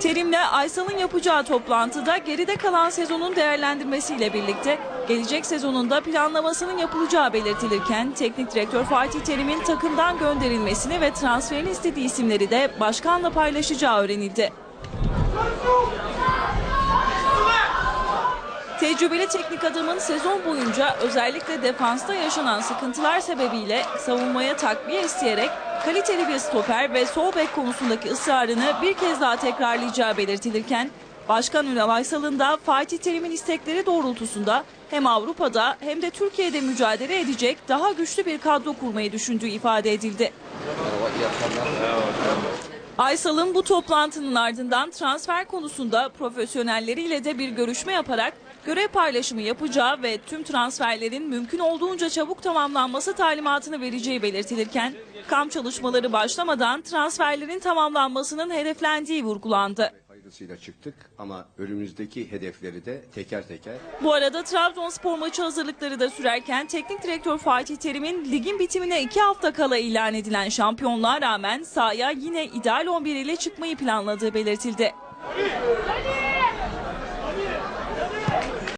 Terim'le Aysal'ın yapacağı toplantıda geride kalan sezonun değerlendirmesiyle birlikte gelecek sezonunda planlamasının yapılacağı belirtilirken teknik direktör Fatih Terim'in takımdan gönderilmesini ve transferini istediği isimleri de başkanla paylaşacağı öğrenildi. Tecrübeli teknik adamın sezon boyunca özellikle defansta yaşanan sıkıntılar sebebiyle savunmaya takviye isteyerek kaliteli bir stoper ve sol bek konusundaki ısrarını bir kez daha tekrarlayacağı belirtilirken Başkan Ünal Aysal'ın da Fatih Terim'in istekleri doğrultusunda hem Avrupa'da hem de Türkiye'de mücadele edecek daha güçlü bir kadro kurmayı düşündüğü ifade edildi. Aysal'ın bu toplantının ardından transfer konusunda profesyonelleriyle de bir görüşme yaparak görev paylaşımı yapacağı ve tüm transferlerin mümkün olduğunca çabuk tamamlanması talimatını vereceği belirtilirken kamp çalışmaları başlamadan transferlerin tamamlanmasının hedeflendiği vurgulandı. Faydasıyla çıktık ama önümüzdeki hedefleri de teker teker Bu arada Trabzonspor maçı hazırlıkları da sürerken teknik direktör Fatih Terim'in ligin bitimine iki hafta kala ilan edilen şampiyonluğa rağmen sahaya yine ideal 11 ile çıkmayı planladığı belirtildi.